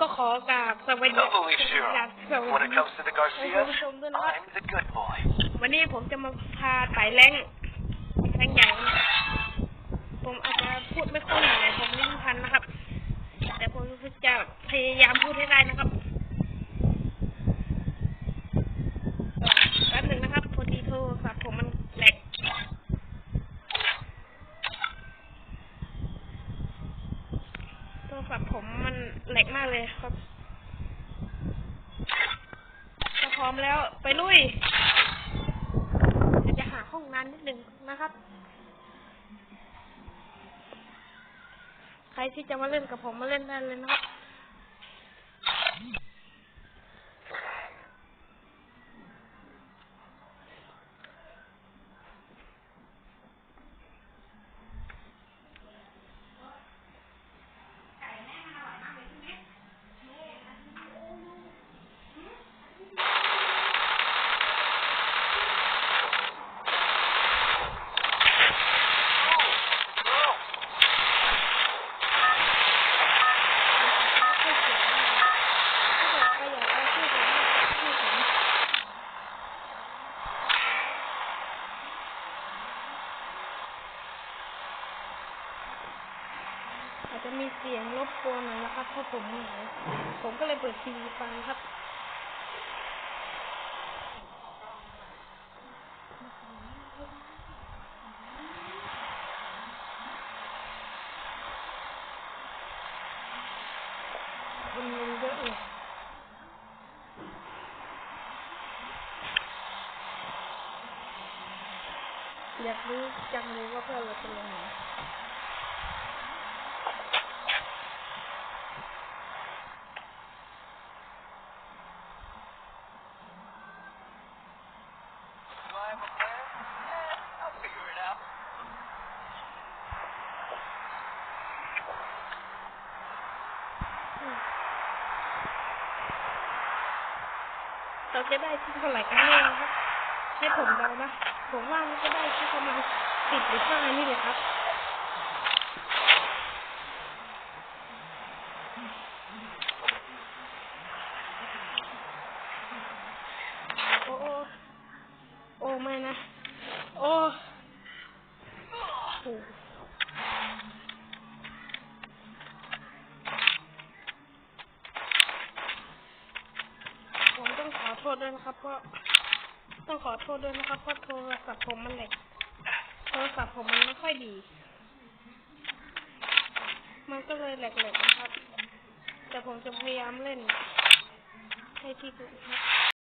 ก็ขอกราบสวัสดี Don't believe ส Shiro. วัส When ดี it comes to the ให้คุณ Garcias, ผู้ชมด้วยนะครับ I'm the good boy. วันนี้ผมจะมาพาไต่แรงแรงใหญ่ผมอาจจะพูดไม่ค่อยหน่อยผมลิ้นพันนะครับ แต่ผมจะพยายามพูดให้ได้นะครับแป๊บหนึ่งนะครับพอดีโทรศัพท์ผมมันแหลกโท รศัพท์ผมมันแหลกมากเลยครับจะพร้อมแล้วไปลุยจจะหาห้องน้ำนิดหนึ่งนะครับ ใครที่จะมาเล่นกับผมมาเล่นได้เลยนะครับ อา จะมีเสียงรบกวนหน่อยนะครับเพราะผมเหงาผมก็เลยเปิดทีวีฟังครับคนยังเยอะเลยอยากรู้จังเลยว่าเพื่อนเราจะลงไห เราจะได้ที่เท่าไหร่กันแน่ครับ ให้ผมเดานะ ผมว่ามันจะได้ที่ประมาณสิบหรือห้านี่เลยครับโอ้โอ้โอ้ไม่นะ โอ้ โทษด้วยนะครับเพราะต้องขอโทษด้วยนะครับเพราะโทรศัพท์ผมมันแหลกโทรศัพท์ผมมันไม่ค่อยดี มันก็เลยแหลกๆนะครับ แต่ผมจะพยายามเล่นให้ที่สุดครับ